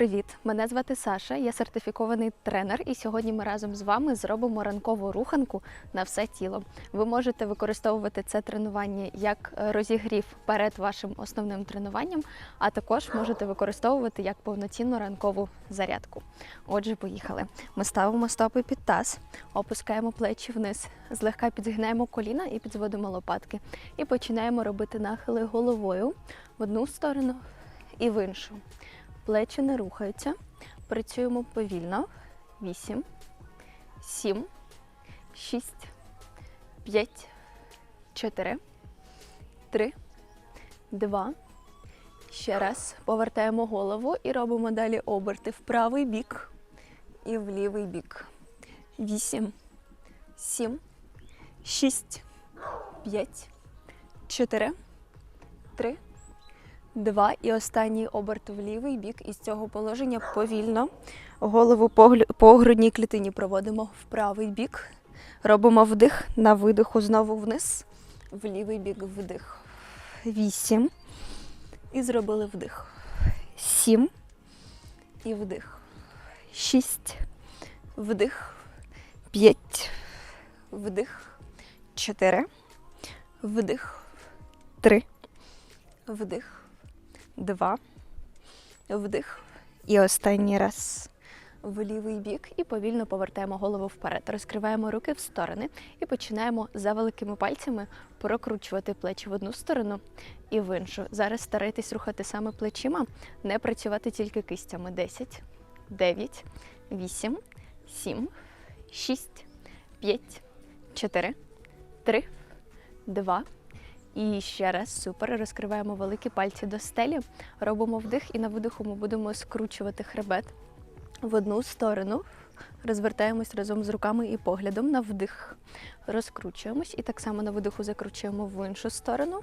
привіт! Мене звати Саша, я сертифікований тренер, і сьогодні ми разом з вами зробимо ранкову руханку на все тіло. Ви можете використовувати це тренування як розігрів перед вашим основним тренуванням, а також можете використовувати як повноцінну ранкову зарядку. Отже, поїхали. Ми ставимо стопи під таз, опускаємо плечі вниз, злегка підзгинаємо коліна і підзводимо лопатки. І починаємо робити нахили головою в одну сторону і в іншу. Плечі не рухаються. Працюємо повільно. 8, 7, 6, 5, 4, 3, 2. Ще раз повертаємо голову і робимо далі оберти в правий бік і в лівий бік. 8, 7, 6, 5, 4, 3, Два і останній оберт в лівий бік. Із цього положення повільно голову по грудній клітині проводимо в правий бік. Робимо вдих на видиху знову вниз, в лівий бік вдих. Вісім. І зробили вдих. Сім. І вдих. Шість. Вдих. П'ять. Вдих. Чотири. Вдих. Три. Вдих два, вдих. І останній раз в лівий бік і повільно повертаємо голову вперед. Розкриваємо руки в сторони і починаємо за великими пальцями прокручувати плечі в одну сторону і в іншу. Зараз старайтесь рухати саме плечима, не працювати тільки кистями. 10, 9, 8, 7, 6, 5, 4, 3, 2, і ще раз супер. Розкриваємо великі пальці до стелі, робимо вдих і на видиху ми будемо скручувати хребет в одну сторону. Розвертаємось разом з руками і поглядом на вдих. Розкручуємось і так само на видиху закручуємо в іншу сторону.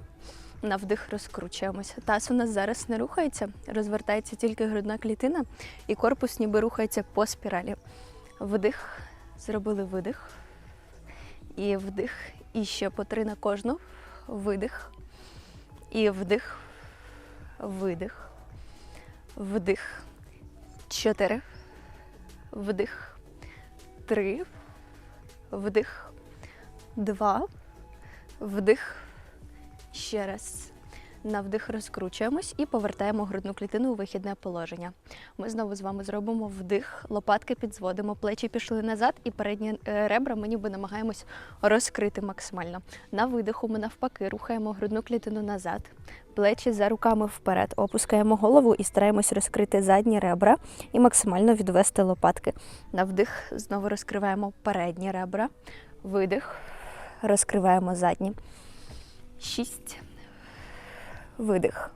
На вдих розкручуємося. Таз у нас зараз не рухається, розвертається тільки грудна клітина, і корпус ніби рухається по спіралі. Вдих, зробили видих. І вдих. І ще по три на кожну видих. І вдих, видих, вдих. Чотири. Вдих. Три. Вдих. Два. Вдих. Ще раз. На вдих розкручуємось і повертаємо грудну клітину у вихідне положення. Ми знову з вами зробимо вдих, лопатки підзводимо, плечі пішли назад, і передні е, ребра ми ніби намагаємось розкрити максимально. На видиху ми навпаки рухаємо грудну клітину назад, плечі за руками вперед, опускаємо голову і стараємось розкрити задні ребра і максимально відвести лопатки. На вдих знову розкриваємо передні ребра, видих, розкриваємо задні. Шість. Видих.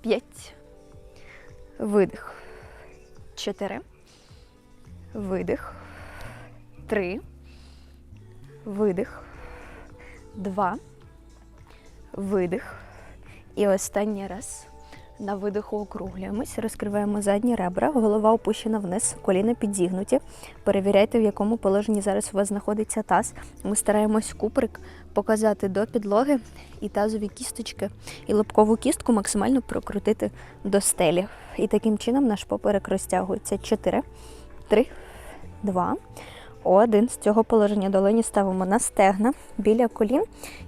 П'ять. Видих. Чотири. Видих. Три. Видих. Два. Видих. І останній раз. На видиху округлюємось, розкриваємо задні ребра, голова опущена вниз, коліна підігнуті. Перевіряйте, в якому положенні зараз у вас знаходиться таз. Ми стараємось куприк показати до підлоги і тазові кісточки, і лобкову кістку максимально прокрутити до стелі. І таким чином наш поперек розтягується. 4, 3, 2, 1. З цього положення долоні ставимо на стегна біля колін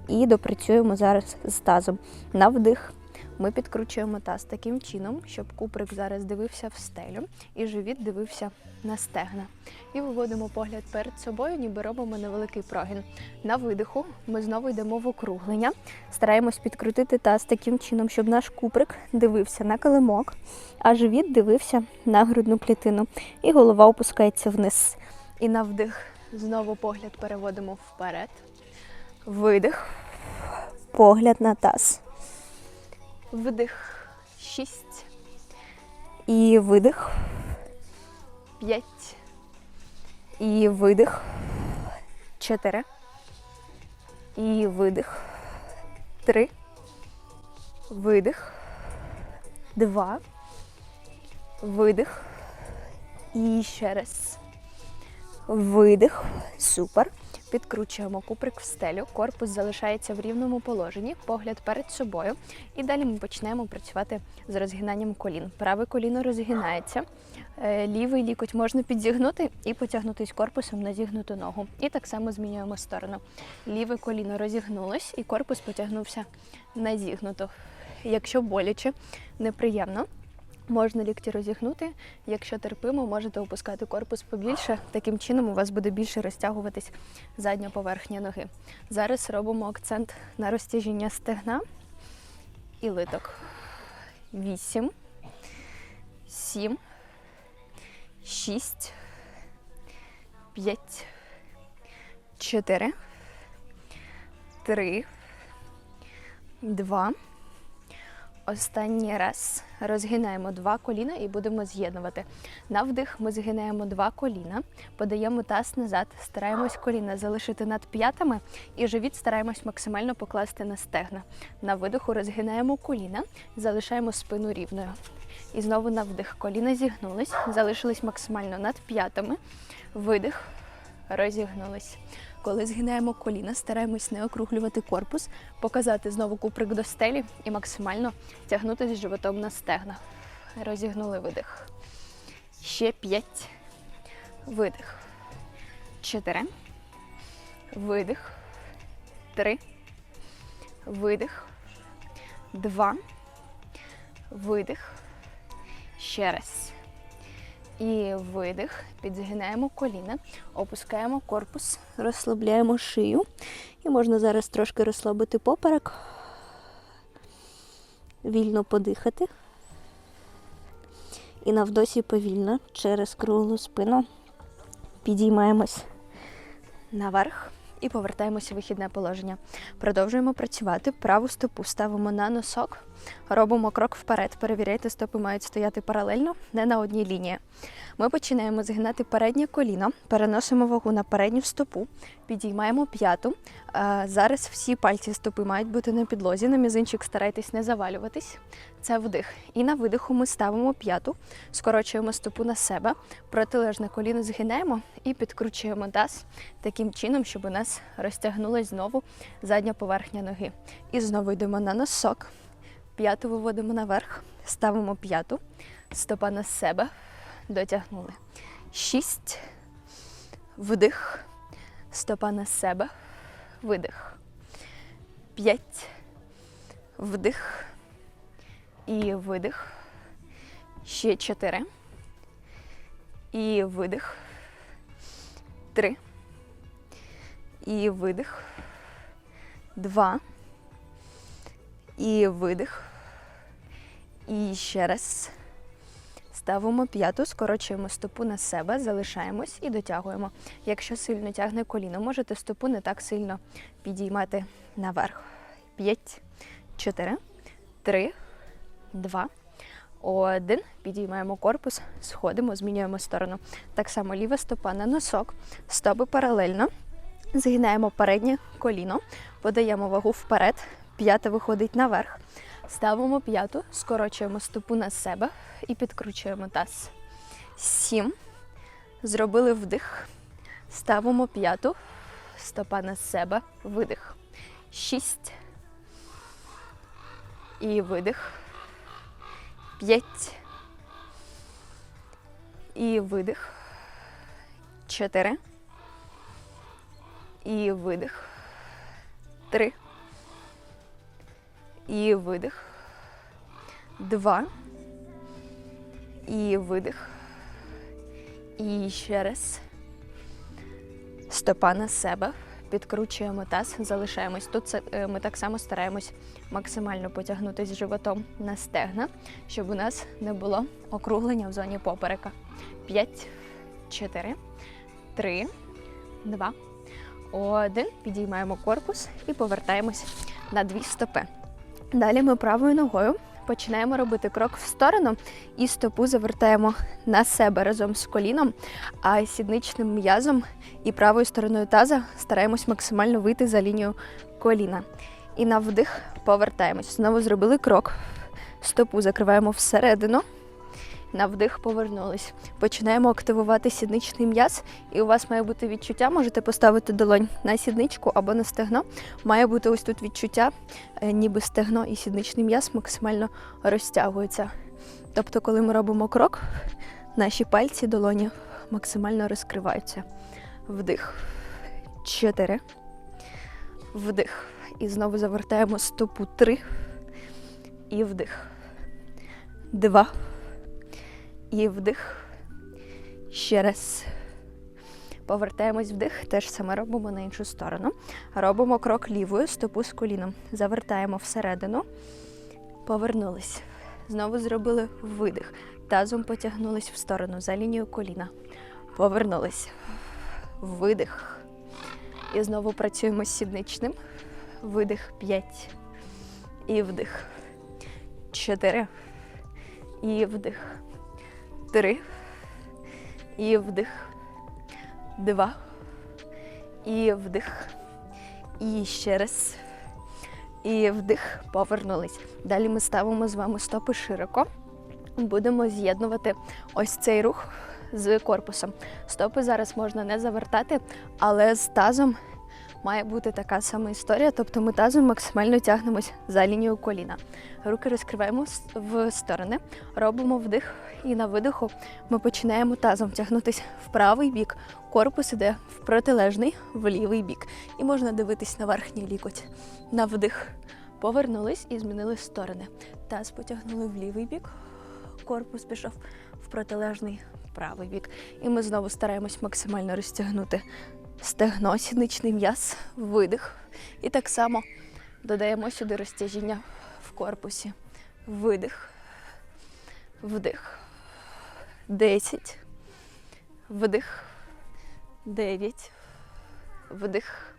і допрацюємо зараз з тазом. На вдих. Ми підкручуємо таз таким чином, щоб куприк зараз дивився в стелю і живіт дивився на стегна. І виводимо погляд перед собою, ніби робимо невеликий прогін. На видиху ми знову йдемо в округлення. Стараємось підкрутити таз таким чином, щоб наш куприк дивився на килимок, а живіт дивився на грудну клітину. І голова опускається вниз. І на вдих знову погляд переводимо вперед. Видих. Погляд на таз. Вдих. Шість. І видих. П'ять. І видих. Чотири. І видих. Три. Видих. Два. Видих. І ще раз. Видих. Супер. Підкручуємо куприк в стелю, корпус залишається в рівному положенні, погляд перед собою. І далі ми почнемо працювати з розгинанням колін. Праве коліно розгинається, е, лівий лікоть можна підзігнути і потягнутись корпусом на зігнуту ногу. І так само змінюємо сторону. Ліве коліно розігнулось і корпус потягнувся на зігнуту. Якщо боляче, неприємно. Можна лікті розігнути. Якщо терпимо, можете опускати корпус побільше. Таким чином у вас буде більше розтягуватись задня поверхня ноги. Зараз робимо акцент на розтяжіння стегна і литок. Вісім, сім, шість, п'ять, чотири, три, два. Останній раз розгинаємо два коліна і будемо з'єднувати. На вдих ми згинаємо два коліна, подаємо таз назад, стараємось коліна залишити над п'ятами і живіт стараємось максимально покласти на стегна. На видиху розгинаємо коліна, залишаємо спину рівною. І знову на вдих коліна зігнулись, залишились максимально над п'ятами. Видих, розігнулись. Коли згинаємо коліна, стараємось не округлювати корпус, показати знову куприк до стелі і максимально тягнутися животом на стегна. Розігнули видих. Ще п'ять. Видих. Чотири. Видих. Три. Видих. Два. Видих. Ще раз. І видих, підзгинаємо коліна, опускаємо корпус, розслабляємо шию. І можна зараз трошки розслабити поперек, вільно подихати. І на вдосі повільно через круглу спину підіймаємось наверх і повертаємося в вихідне положення. Продовжуємо працювати. Праву стопу ставимо на носок, робимо крок вперед. Перевіряйте, стопи мають стояти паралельно, не на одній лінії. Ми починаємо згинати переднє коліно, переносимо вагу на передню стопу, підіймаємо п'яту. Е, Зараз всі пальці стопи мають бути на підлозі. На мізинчик старайтесь не завалюватись. Це вдих. І на видиху ми ставимо п'яту, скорочуємо стопу на себе, протилежне коліно згинаємо і підкручуємо таз таким чином, щоб у нас розтягнулась знову задня поверхня ноги. І знову йдемо на носок. П'яту виводимо наверх, ставимо п'яту, стопа на себе, дотягнули. Шість. Вдих. Стопа на себе. Видих. П'ять. Вдих. І видих. Ще чотири. І видих. Три. І видих. Два. І видих. І ще раз. Ставимо п'яту, скорочуємо стопу на себе, залишаємось і дотягуємо. Якщо сильно тягне коліно, можете стопу не так сильно підіймати наверх. П'ять, чотири, три, два, один. Підіймаємо корпус, сходимо, змінюємо сторону. Так само ліва стопа на носок, стопи паралельно. Згинаємо переднє коліно, подаємо вагу вперед, п'ята виходить наверх. Ставимо п'яту, скорочуємо стопу на себе і підкручуємо таз. Сім. Зробили вдих. Ставимо п'яту, стопа на себе, видих. Шість. І видих. П'ять. І видих. Чотири. І видих. Три. І видих. Два. І видих. І ще раз. Стопа на себе. Підкручуємо таз, залишаємось. Тут е, ми так само стараємось максимально потягнутися животом на стегна, щоб у нас не було округлення в зоні поперека. П'ять, чотири, три, два, один. Підіймаємо корпус і повертаємось на дві стопи. Далі ми правою ногою починаємо робити крок в сторону і стопу завертаємо на себе разом з коліном, а сідничним м'язом і правою стороною таза стараємось максимально вийти за лінію коліна. І на вдих повертаємось. Знову зробили крок. Стопу закриваємо всередину На вдих повернулись. Починаємо активувати сідничний м'яз, і у вас має бути відчуття. Можете поставити долонь на сідничку або на стегно. Має бути ось тут відчуття, е, ніби стегно і сідничний м'яз максимально розтягуються. Тобто, коли ми робимо крок, наші пальці долоні максимально розкриваються. Вдих. Чотири. Вдих. І знову завертаємо стопу три. І вдих. Два. І вдих. Ще раз. Повертаємось вдих, теж саме робимо на іншу сторону. Робимо крок лівою, стопу з коліном. Завертаємо всередину. Повернулись. Знову зробили видих. Тазом потягнулись в сторону за лінію коліна. Повернулись. Видих. І знову працюємо сідничним. Видих 5. І вдих. 4. І вдих. 3. І вдих. 2. І вдих. І ще раз. І вдих. Повернулись. Далі ми ставимо з вами стопи широко. Будемо з'єднувати ось цей рух з корпусом. Стопи зараз можна не завертати, але з тазом має бути така сама історія. Тобто ми тазом максимально тягнемось за лінію коліна. Руки розкриваємо в сторони, робимо вдих, і на видиху ми починаємо тазом тягнутися в правий бік. Корпус іде в протилежний, в лівий бік. І можна дивитись на верхній лікоть. На вдих. Повернулись і змінили сторони. Таз потягнули в лівий бік, корпус пішов в протилежний правий бік. І ми знову стараємось максимально розтягнути стегно, сідничний м'яз, видих. І так само додаємо сюди розтяжіння в корпусі. Видих, вдих. Десять. Вдих. Дев'ять. Вдих.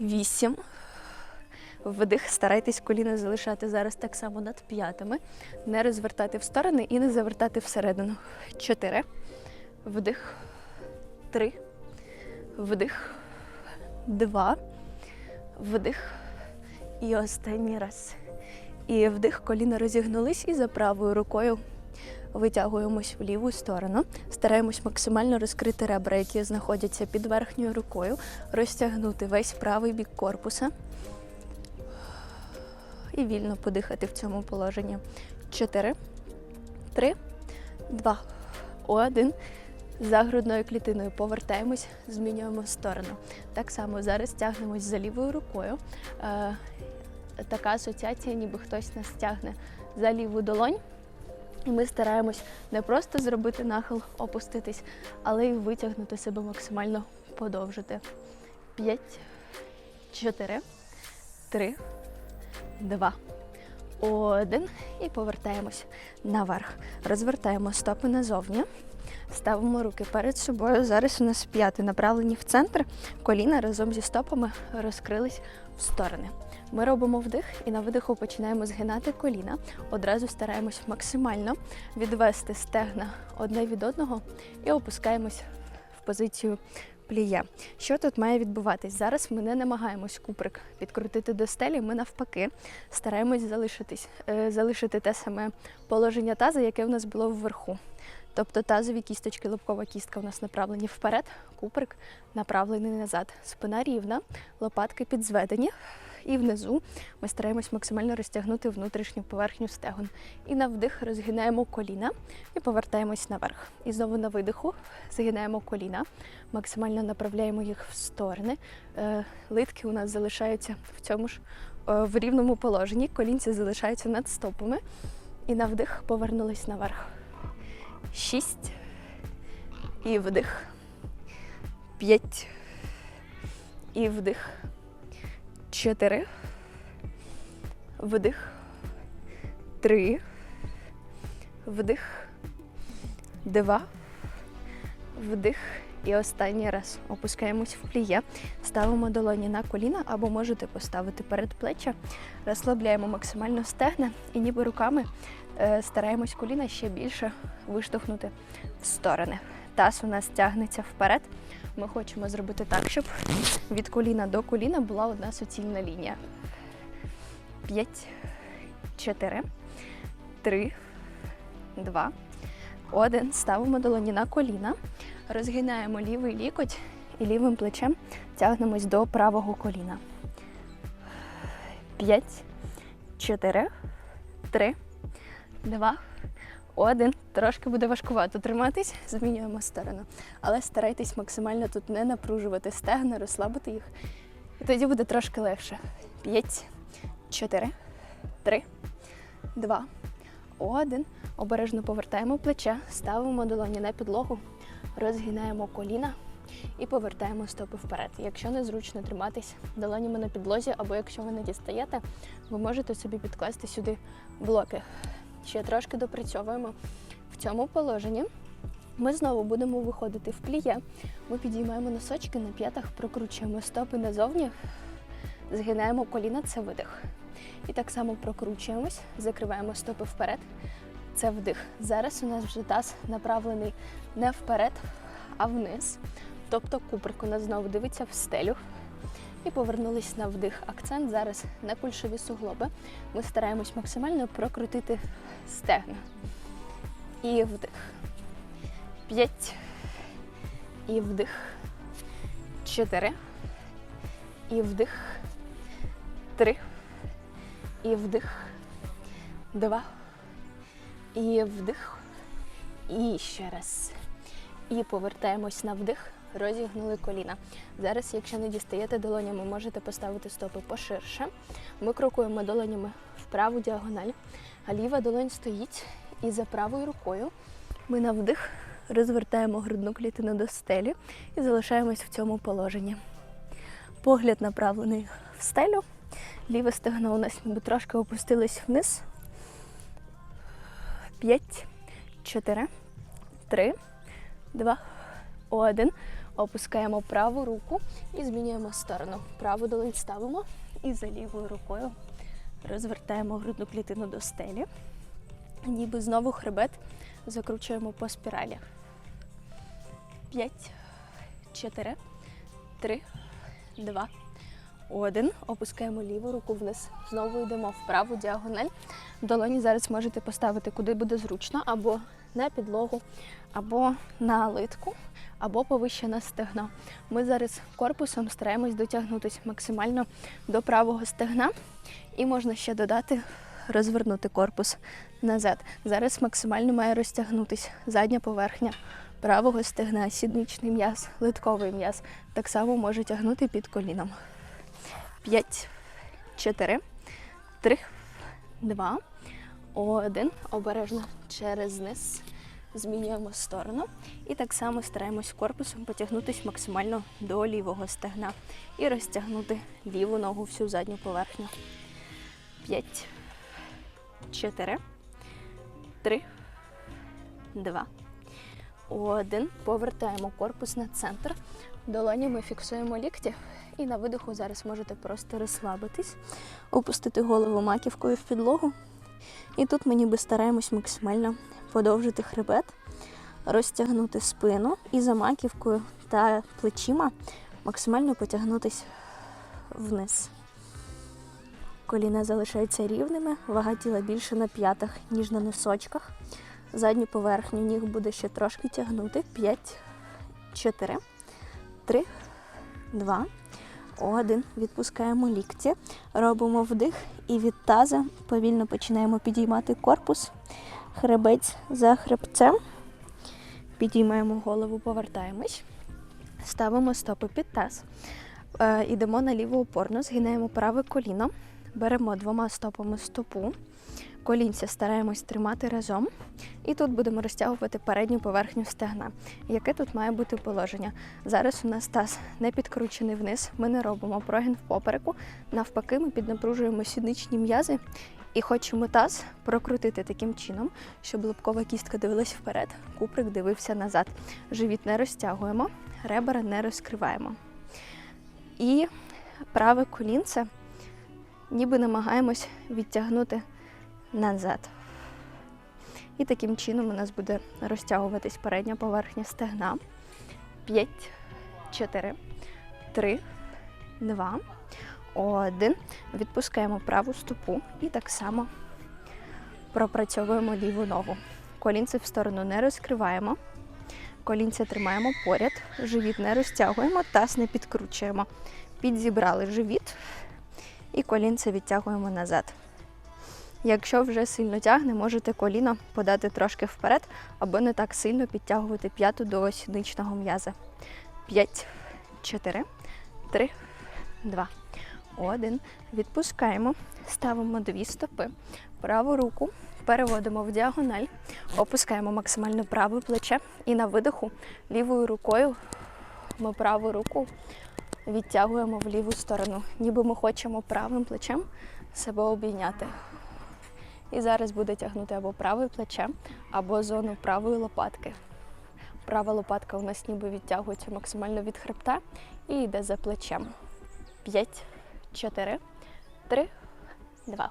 Вісім. Вдих. Старайтесь коліна залишати зараз так само над п'ятами. Не розвертати в сторони і не завертати всередину. Чотири. Вдих. Три. Вдих. Два. Вдих. І останній раз. І вдих, коліна розігнулись і за правою рукою витягуємось в ліву сторону. Стараємось максимально розкрити ребра, які знаходяться під верхньою рукою, розтягнути весь правий бік корпуса і вільно подихати в цьому положенні. Чотири, три, два, один. За грудною клітиною повертаємось, змінюємо сторону. Так само зараз тягнемось за лівою рукою. Е, така асоціація, ніби хтось нас тягне за ліву долонь. І ми стараємось не просто зробити нахил, опуститись, але й витягнути себе максимально подовжити. П'ять, чотири, три, два, один. І повертаємось наверх. Розвертаємо стопи назовні. Ставимо руки перед собою. Зараз у нас п'яти направлені в центр. Коліна разом зі стопами розкрились в сторони. Ми робимо вдих і на видиху починаємо згинати коліна. Одразу стараємось максимально відвести стегна одне від одного і опускаємось в позицію пліє. Що тут має відбуватись? Зараз ми не намагаємось куприк підкрутити до стелі. Ми навпаки стараємось залишитись, е, залишити те саме положення таза, яке в нас було вверху. Тобто тазові кісточки, лобкова кістка у нас направлені вперед, куприк направлений назад. Спина рівна, лопатки підзведені. І внизу ми стараємось максимально розтягнути внутрішню поверхню стегон. І на вдих розгинаємо коліна і повертаємось наверх. І знову на видиху згинаємо коліна, максимально направляємо їх в сторони. Е, Литки у нас залишаються в цьому ж е, в рівному положенні. Колінці залишаються над стопами. І на вдих повернулись наверх. Шість. І вдих. П'ять. І вдих. Чотири. Вдих. Три. Вдих. Два. Вдих. І останній раз опускаємось в пліє, ставимо долоні на коліна або можете поставити перед плеча, розслабляємо максимально стегна і ніби руками стараємось коліна ще більше виштовхнути в сторони. Таз у нас тягнеться вперед. Ми хочемо зробити так, щоб від коліна до коліна була одна суцільна лінія. П'ять, чотири, три, два, один. Ставимо долоні на коліна, розгинаємо лівий лікоть і лівим плечем тягнемось до правого коліна. П'ять, чотири, три, два, один. Трошки буде важкувато триматись, змінюємо сторону. Але старайтесь максимально тут не напружувати стегна, розслабити їх. І тоді буде трошки легше. П'ять, чотири, три, два, один. Обережно повертаємо плече, ставимо долоні на підлогу, розгинаємо коліна і повертаємо стопи вперед. Якщо незручно триматись долонями на підлозі, або якщо ви не дістаєте, ви можете собі підкласти сюди блоки. Ще трошки допрацьовуємо в цьому положенні. Ми знову будемо виходити в пліє. Ми підіймаємо носочки на п'ятах, прокручуємо стопи назовні, згинаємо коліна, це видих. І так само прокручуємось, закриваємо стопи вперед. Це вдих. Зараз у нас вже таз направлений не вперед, а вниз. Тобто куприк у нас знову дивиться в стелю. І повернулись на вдих. Акцент зараз на кульшові суглоби. Ми стараємось максимально прокрутити стегна. І вдих. П'ять. І вдих. Чотири. І вдих. Три. І вдих. Два. І вдих. І ще раз. І повертаємось на вдих. Розігнули коліна. Зараз, якщо не дістаєте долонями, можете поставити стопи поширше. Ми крокуємо долонями в праву діагональ, а ліва долонь стоїть. І за правою рукою ми на вдих розвертаємо грудну клітину до стелі і залишаємось в цьому положенні. Погляд направлений в стелю. Ліве стегно у нас ніби трошки опустилось вниз. П'ять, чотири, три, два, один. Опускаємо праву руку і змінюємо сторону. Праву долонь ставимо і за лівою рукою розвертаємо грудну клітину до стелі. Ніби знову хребет закручуємо по спіралі. П'ять, чотири, три, два, один. Опускаємо ліву руку вниз. Знову йдемо в праву діагональ. Долоні зараз можете поставити куди буде зручно, або на підлогу, або на литку, або повище на стегно. Ми зараз корпусом стараємось дотягнутися максимально до правого стегна. І можна ще додати, розвернути корпус назад. Зараз максимально має розтягнутися задня поверхня правого стегна, сідничний м'яз, литковий м'яз. Так само може тягнути під коліном. П'ять, чотири, три, два, один. Обережно через низ. Змінюємо сторону. І так само стараємось корпусом потягнутися максимально до лівого стегна і розтягнути ліву ногу всю задню поверхню. П'ять, чотири, три, два, один. Повертаємо корпус на центр. Долонями фіксуємо лікті. І на видиху зараз можете просто розслабитись, опустити голову маківкою в підлогу. І тут ми ніби стараємось максимально подовжити хребет, розтягнути спину і за маківкою та плечима максимально потягнутись вниз. Коліна залишаються рівними, вага тіла більше на п'ятах, ніж на носочках. Задню поверхню ніг буде ще трошки тягнути. 5, 4, 3, 2, 1. Відпускаємо лікті, робимо вдих і від таза. Повільно починаємо підіймати корпус, хребець за хребцем. Підіймаємо голову, повертаємось, ставимо стопи під таз. Йдемо Ідемо на ліву опорну, згинаємо праве коліно, беремо двома стопами стопу, колінця стараємось тримати разом. І тут будемо розтягувати передню поверхню стегна. Яке тут має бути положення? Зараз у нас таз не підкручений вниз, ми не робимо прогін в попереку. Навпаки, ми піднапружуємо сідничні м'язи і хочемо таз прокрутити таким чином, щоб лобкова кістка дивилась вперед, куприк дивився назад. Живіт не розтягуємо, ребра не розкриваємо. І праве колінце ніби намагаємось відтягнути назад. І таким чином у нас буде розтягуватись передня поверхня стегна. 5, 4, 3, 2, 1. Відпускаємо праву стопу і так само пропрацьовуємо ліву ногу. колінці в сторону не розкриваємо. Колінця тримаємо поряд, живіт не розтягуємо, таз не підкручуємо. Підзібрали живіт і колінце відтягуємо назад. Якщо вже сильно тягне, можете коліно подати трошки вперед, або не так сильно підтягувати п'яту до сідничного м'яза. 5, 4, 3, 2, 1. Відпускаємо, ставимо дві стопи, праву руку переводимо в діагональ, опускаємо максимально праве плече і на видиху лівою рукою ми праву руку відтягуємо в ліву сторону, ніби ми хочемо правим плечем себе обійняти. І зараз буде тягнути або праве плече, або зону правої лопатки. Права лопатка у нас ніби відтягується максимально від хребта і йде за плечем. 5, 4, 3, 2,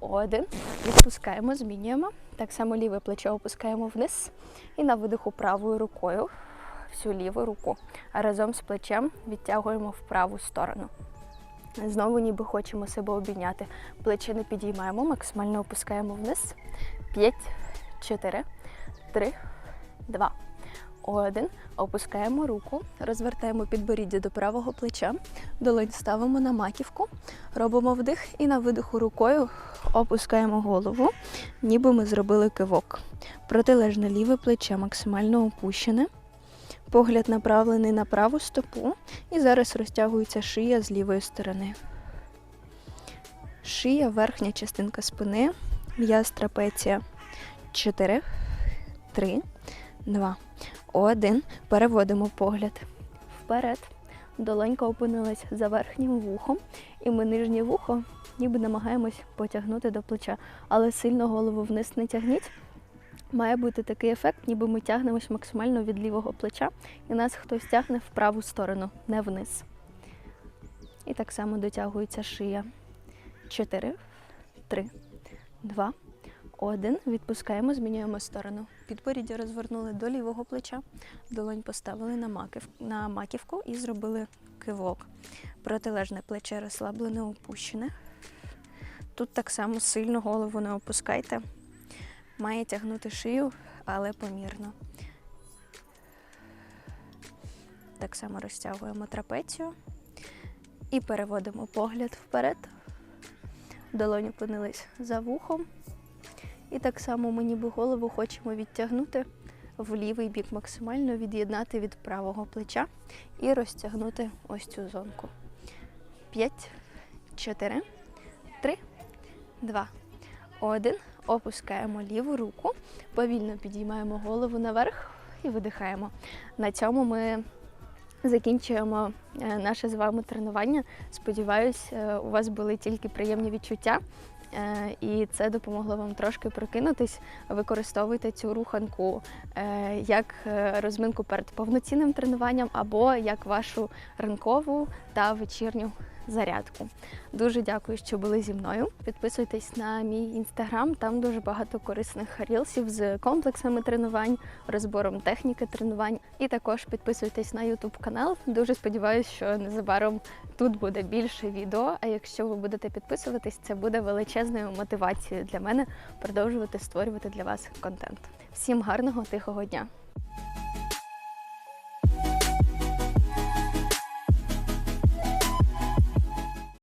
1. Відпускаємо, змінюємо. Так само ліве плече опускаємо вниз. І на видиху правою рукою всю ліву руку. А разом з плечем відтягуємо в праву сторону. Знову ніби хочемо себе обійняти. Плечі не підіймаємо, максимально опускаємо вниз. 5, 4, 3, 2, 1. Опускаємо руку, розвертаємо підборіддя до правого плеча, долонь ставимо на маківку, робимо вдих і на видиху рукою опускаємо голову, ніби ми зробили кивок. Протилежне ліве плече максимально опущене. Погляд направлений на праву стопу, і зараз розтягується шия з лівої сторони. Шия, верхня частинка спини, м'яз трапеція. 4, 3, 2, 1. Переводимо погляд вперед. Долонька опинилась за верхнім вухом, і ми нижнє вухо ніби намагаємось потягнути до плеча, але сильно голову вниз не тягніть. Має бути такий ефект, ніби ми тягнемось максимально від лівого плеча, і нас хтось тягне в праву сторону, не вниз. І так само дотягується шия. 4, 3, 2, 1. Відпускаємо, змінюємо сторону. Підборіддя розвернули до лівого плеча, долонь поставили на, маків, на маківку і зробили кивок. Протилежне плече розслаблене, опущене. Тут так само сильно голову не опускайте. Має тягнути шию, але помірно. Так само розтягуємо трапецію і переводимо погляд вперед. Долоні опинились за вухом. І так само ми ніби голову хочемо відтягнути в лівий бік, максимально від'єднати від правого плеча і розтягнути ось цю зонку. 5, 4, 3, 2, 1. Опускаємо ліву руку, повільно підіймаємо голову наверх і видихаємо. На цьому ми закінчуємо е, наше з вами тренування. Сподіваюсь, е, у вас були тільки приємні відчуття. Е, І це допомогло вам трошки прокинутись. Використовуйте цю руханку як розминку перед повноцінним тренуванням або як вашу ранкову та вечірню зарядку. Дуже дякую, що були зі мною. Підписуйтесь на мій інстаграм, там дуже багато корисних рілсів з комплексами тренувань, розбором техніки тренувань. І також підписуйтесь на YouTube канал. Дуже сподіваюся, що незабаром тут буде більше відео. А якщо ви будете підписуватись, це буде величезною мотивацією для мене продовжувати створювати для вас контент. Всім гарного тихого дня!